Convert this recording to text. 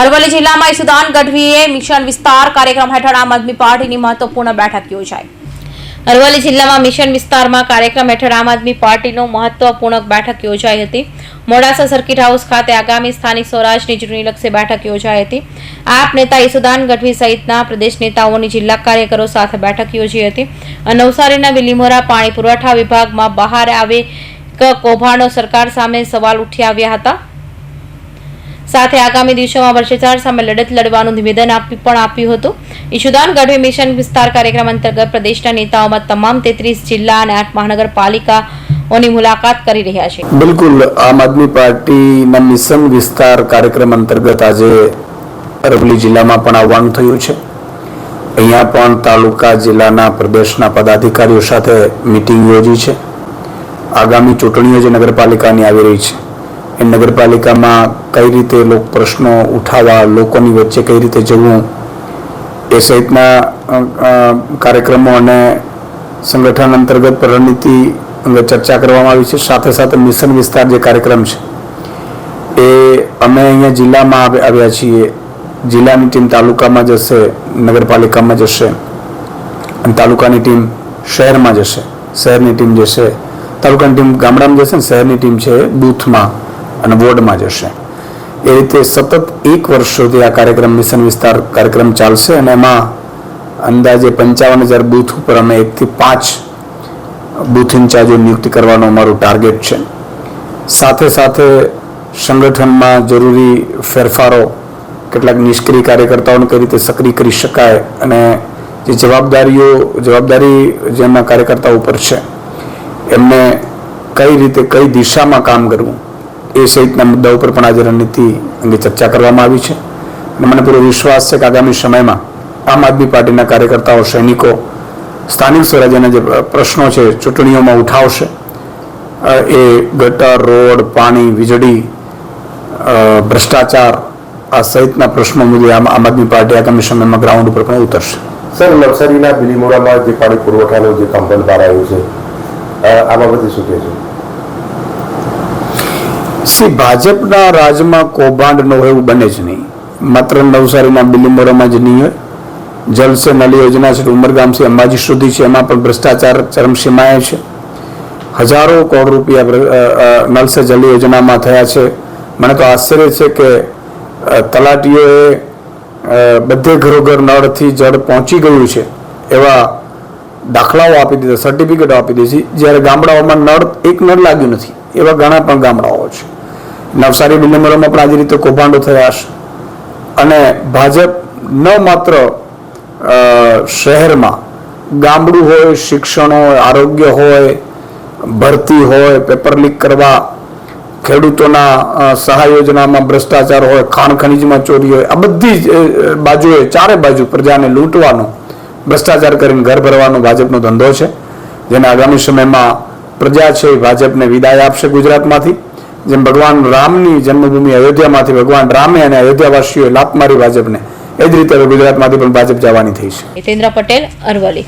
અરવલ્લી જિલ્લામાં ઈસુદાન ગઢવીએ મિશન વિસ્તાર કાર્યક્રમ હેઠળ આમ આદમી પાર્ટીની મહત્વપૂર્ણ બેઠક યોજાઈ. અરવલ્લી જિલ્લામાં મિશન વિસ્તારમાં કાર્યક્રમ હેઠળ આમ આદમી પાર્ટીનો મહત્વપૂર્ણ બેઠક યોજાઈ હતી. મોડાસા સર્કિટ હાઉસ ખાતે આગામી સ્થાનિક સ્વરાજની ચૂંટણીલક્ષી બેઠક યોજાઈ હતી. આપ નેતા ઈસુદાન ગઢવી સહિતના પ્રદેશ નેતાઓની જિલ્લા કાર્યકરો સાથે બેઠક યોજી હતી. અને નવસારીના વિલીમોરા પાણી પુરવઠા વિભાગમાં બહાર આવે કૌભાંડો સરકાર સામે સવાલ ઉઠી આવ્યા હતા. સાથે આગામી દિવસોમાં ભ્રષ્ટાચાર સામે લડત લડવાનું નિવેદન આપી પણ આપ્યું હતું. ઈશુદાન ગઢવી મિશન વિસ્તાર કાર્યક્રમ અંતર્ગત પ્રદેશના નેતાઓમાં તમામ તેત્રીસ જિલ્લા અને આઠ મહાનગરપાલિકાઓની મુલાકાત કરી રહ્યા છે. બિલકુલ, આમ આદમી પાર્ટીના મિશન વિસ્તાર કાર્યક્રમ અંતર્ગત આજે અરવલ્લી જિલ્લામાં પણ આવવાનું થયું છે. અહીંયા પણ તાલુકા જિલ્લાના પ્રદેશના પદાધિકારીઓ સાથે મિટિંગ યોજી છે. આગામી ચૂંટણીઓ જે નગરપાલિકાની આવી રહી છે. એ નગરપાલિકામાં કઈ રીતે લોક પ્રશ્નો ઉઠાવવા, લોકોની વચ્ચે કઈ રીતે જવું, એ સહિતના કાર્યક્રમો અને સંગઠન અંતર્ગત રણનીતિ અંગે ચર્ચા કરવામાં આવી છે. સાથે સાથે મિશન વિસ્તાર જે કાર્યક્રમ છે, એ અમે અહીંયા જિલ્લામાં આવ્યા છીએ. જિલ્લાની ટીમ તાલુકામાં જશે, નગરપાલિકામાં જશે, અને તાલુકાની ટીમ શહેરમાં જશે, શહેરની ટીમ જશે તાલુકાની ટીમ ગામડામાં જશે ને શહેરની ટીમ છે બૂથમાં. અને વોર્ડમાં જશે. એ રીતે સતત એક વર્ષ સુધી આ કાર્યક્રમ મિશન વિસ્તાર કાર્યક્રમ ચાલશે અને એમાં અંદાજે પંચાવન હજાર બૂથ ઉપર અમે એકથી પાંચ બૂથ ઇન્ચાર્જો નિયુક્તિ કરવાનું અમારું ટાર્ગેટ છે. સાથે સાથે સંગઠનમાં જરૂરી ફેરફારો, કેટલાક નિષ્ક્રિય કાર્યકર્તાઓને કઈ રીતે સક્રિય કરી શકાય અને જે જવાબદારીઓ, જવાબદારી જેમના કાર્યકર્તાઓ ઉપર છે, એમને કઈ રીતે કઈ દિશામાં કામ કરવું એ સહિતના મુદ્દા ઉપર પણ આજે રણનીતિ અંગે ચર્ચા કરવામાં આવી છે. અને મને પૂરો વિશ્વાસ છે કે આગામી સમયમાં આમ આદમી પાર્ટીના કાર્યકર્તાઓ, સૈનિકો, સ્થાનિક સ્વરાજ્યના જે પ્રશ્નો છે, ચૂંટણીઓમાં ઉઠાવશે. એ ગટર, રોડ, પાણી, વીજળી ભ્રષ્ટાચાર, આ સહિતના પ્રશ્નો મુદ્દે આમ આમ આદમી પાર્ટી આગામી સમયમાં ગ્રાઉન્ડ ઉપર પણ ઉતરશે. સર, નવસારીના બિલીમોરામાં જે પાણી પુરવઠાનું જે કંપન બહાર આવ્યું છે આ બાબતે શું કહેશો? સી, ભાજપના રાજમાં કૌભાંડ ન હોય એવું બને જ નહીં. માત્ર નવસારીના બિલીમોરામાં જ નહીં હોય. જલસે યોજના છે, ઉમરગામ છે, અંબાજી સુધી છે, એમાં પણ ભ્રષ્ટાચાર, ચરમસીમાએ છે. હજારો કરોડ રૂપિયા નલ જલ યોજનામાં થયા છે. મને તો આશ્ચર્ય છે કે તલાટીઓએ બધે ઘરો ઘર નળથી જળ પહોંચી ગયું છે. એવા દાખલાઓ આપી દીધા સર્ટિફિકેટો આપી દીધી જ્યારે ગામડાઓમાં નળ, એક નળ લાગ્યું નથી. એવા ઘણા પણ ગામડાઓ છે. નવસારી બિલ્ડિંગોમાં પણ આવી રીતે કૌભાંડો થયા છે. અને ભાજપ ન માત્ર શહેરમાં ગામડું હોય, શિક્ષણ હોય, આરોગ્ય હોય, ભરતી હોય, પેપર લીક કરવા, ખેડૂતોના સહાય યોજનામાં ભ્રષ્ટાચાર હોય, ખાણ ખનીજમાં ચોરી હોય, આ બધી જ બાજુએ ચારે બાજુ પ્રજાને લૂંટવાનો, ભ્રષ્ટાચાર કરીને ઘર ભરવાનો ભાજપનો ધંધો છે. જેને આગામી સમયમાં પ્રજા છે ભાજપને વિદાય આપશે ગુજરાતમાંથી. જેમ ભગવાન રામની જન્મભૂમિ અયોધ્યામાંથી ભગવાન રામે અને અયોધ્યાવાસીઓએ લાત મારી ભાજપને. એ જ રીતે હવે ગુજરાતમાંથી પણ ભાજપ જવાની થઈ છે. પટેલ, અરવલ્લી.